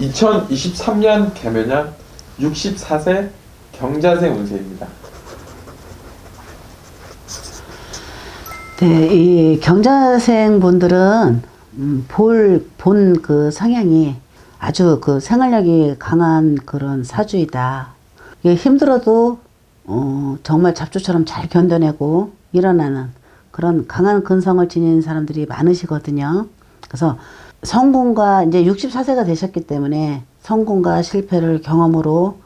2023년 개묘년 64세 경자생 운세입니다. 네, 이 경자생 분들은 음, 볼 본 그 성향이 아주 그 생활력이 강한 그런 사주이다. 이게 힘들어도 어, 정말 잡초처럼 잘 견뎌내고 일어나는 그런 강한 근성을 지닌 사람들이 많으시거든요. 그래서 성공과 이제 64세가 되셨기 때문에 성공과 실패를 경험으로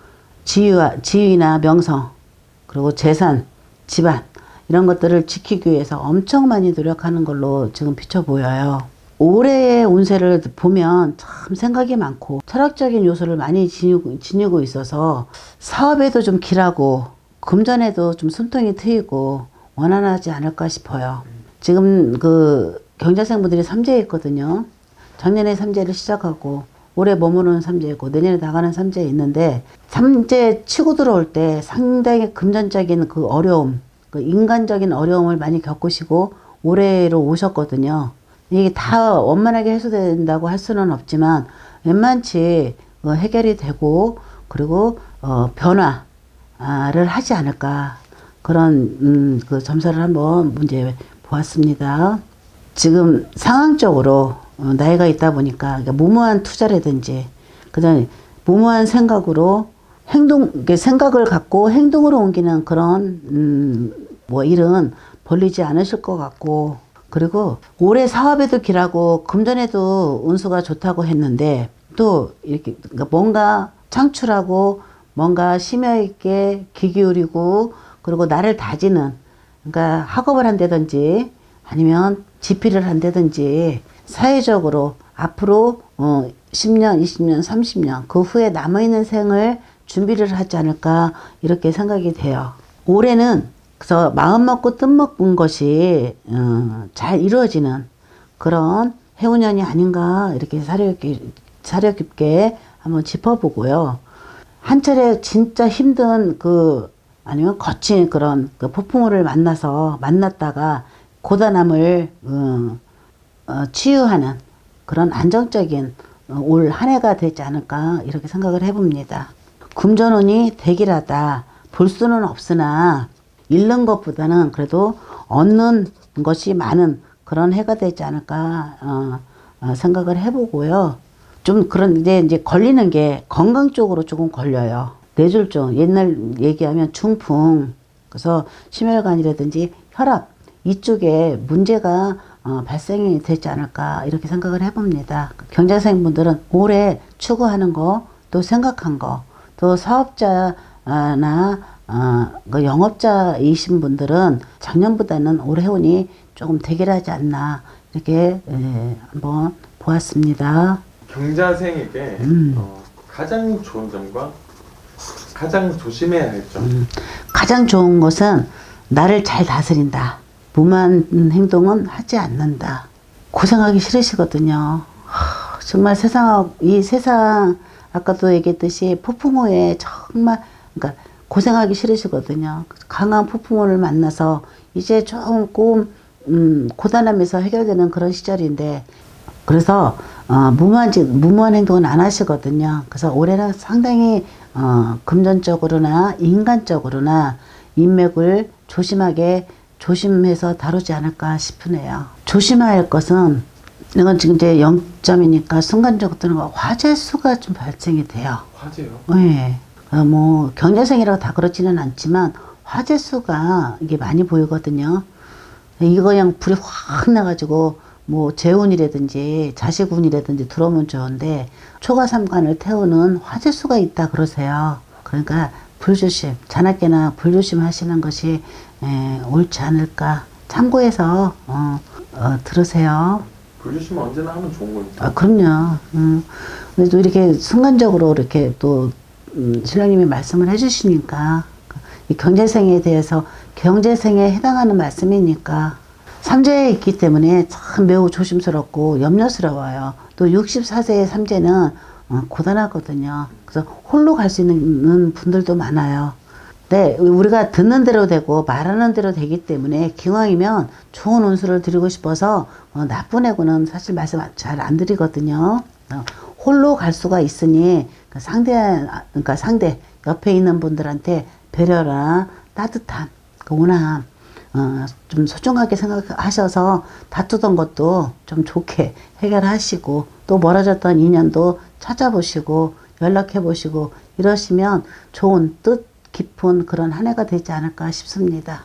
지위와 지위나 명성 그리고 재산, 집안 이런 것들을 지키기 위해서 엄청 많이 노력하는 걸로 지금 비춰 보여요. 올해의 운세를 보면 참 생각이 많고 철학적인 요소를 많이 지니고, 지니고 있어서 사업에도 좀 길하고 금전에도 좀 숨통이 트이고 원활하지 않을까 싶어요. 지금 그 경자생분들이 삼재에 있거든요. 작년에 삼재를 시작하고 올해 머무르는 삼재이고 내년에 나가는 삼재에 있는데 삼재 치고 들어올 때 상당히 금전적인 그 어려움, 그 인간적인 어려움을 많이 겪으시고 올해로 오셨거든요. 이게 다 원만하게 해소된다고 할 수는 없지만 웬만치 어, 해결이 되고 그리고 어, 변화를 하지 않을까 그런 음, 그 점사를 한번 문제 보았습니다. 지금 상황적으로 어, 나이가 있다 보니까 그러니까 무모한 투자라든지 그다음에 무모한 생각으로 행동 이렇게 생각을 갖고 행동으로 옮기는 그런 음, 뭐 일은 벌리지 않으실 것 같고 그리고 올해 사업에도 길하고 금전에도 운수가 좋다고 했는데 또 이렇게 그러니까 뭔가 창출하고 뭔가 심여 있게 귀 기울이고 그리고 나를 다지는 그러니까 학업을 한다든지 아니면 집필을 한다든지 사회적으로 앞으로 어 10년, 20년, 30년 그 후에 남아있는 생을 준비를 하지 않을까 이렇게 생각이 돼요. 올해는 그래서 마음 먹고 뜻 먹은 것이 어, 잘 이루어지는 그런 해운년이 아닌가 이렇게 사려 깊게, 사려 깊게 한번 짚어보고요. 한 차례 진짜 힘든 그 아니면 거친 그런 그 폭풍우를 만나서 만났다가 고단함을 어, 어, 치유하는 그런 안정적인 어, 올한 해가 되지 않을까 이렇게 생각을 해봅니다. 금전운이 대길하다 볼 수는 없으나 잃는 것보다는 그래도 얻는 것이 많은 그런 해가 되지 않을까 어, 어, 생각을 해보고요. 좀 그런데 이제 걸리는 게 건강 쪽으로 조금 걸려요. 뇌졸중 옛날 얘기하면 중풍 그래서 심혈관이라든지 혈압 이쪽에 문제가 어, 발생이 되지 않을까 이렇게 생각을 해봅니다. 경제생 분들은 올해 추구하는 거 또 생각한 거 또 사업자나 어, 그 영업자이신 분들은 작년보다는 올해 운이 조금 대결하지 않나 이렇게 예, 한번 보았습니다. 경자생에게 음. 어, 가장 좋은 점과 가장 조심해야 할 점. 음, 가장 좋은 것은 나를 잘 다스린다. 무모한 행동은 하지 않는다. 고생하기 싫으시거든요. 하, 정말 세상, 이 세상, 아까도 얘기했듯이 폭풍우에 정말, 그러니까 고생하기 싫으시거든요. 강한 폭풍우를 만나서 이제 조금, 음, 고단함에서 해결되는 그런 시절인데, 그래서, 어, 무모한, 짓, 무모한 행동은 안 하시거든요. 그래서 올해는 상당히, 어, 금전적으로나 인간적으로나 인맥을 조심하게 조심해서 다루지 않을까 싶으네요. 조심해야 할 것은 이건 지금 이제 0점이니까 순간적으로 뜨는 거 화재 수가 좀 발생이 돼요. 화제요. 네. 어, 뭐 경제생이라고 다 그렇지는 않지만 화재 수가 이게 많이 보이거든요. 이거 그냥 불이 확 나가지고 뭐 재운이라든지 자식운이라든지 들어오면 좋은데 초가삼관을 태우는 화재 수가 있다 그러세요. 그러니까 불조심, 자나깨나 불조심 하시는 것이 에, 옳지 않을까 참고해서 어, 어, 들으세요. 불주시면 언제나 하면 좋은 거니까. 아, 그럼요. 음. 근데 또 이렇게 순간적으로 이렇게 또, 음, 신랑님이 말씀을 해주시니까, 이 경제생에 대해서 경제생에 해당하는 말씀이니까, 삼재에 있기 때문에 참 매우 조심스럽고 염려스러워요. 또 64세의 삼재는 어, 고단하거든요. 그래서 홀로 갈 수 있는 분들도 많아요. 네, 우리가 듣는 대로 되고 말하는 대로 되기 때문에 기왕이면 좋은 운수를 드리고 싶어서 어, 나쁜 애고는 사실 말씀 잘 안 드리거든요. 어, 홀로 갈 수가 있으니 그 상대 그러니까 상대 옆에 있는 분들한테 배려나 따뜻한 그 온화함 어, 좀 소중하게 생각하셔서 다투던 것도 좀 좋게 해결하시고 또 멀어졌던 인연도 찾아보시고 연락해 보시고 이러시면 좋은 뜻 깊은 그런 한 해가 되지 않을까 싶습니다.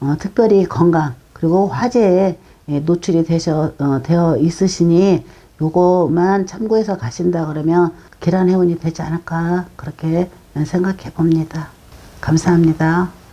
어, 특별히 건강 그리고 화재에 예, 노출이 되셔, 어, 되어 있으시니 요거만 참고해서 가신다 그러면 계란 회원이 되지 않을까 그렇게 생각해 봅니다. 감사합니다.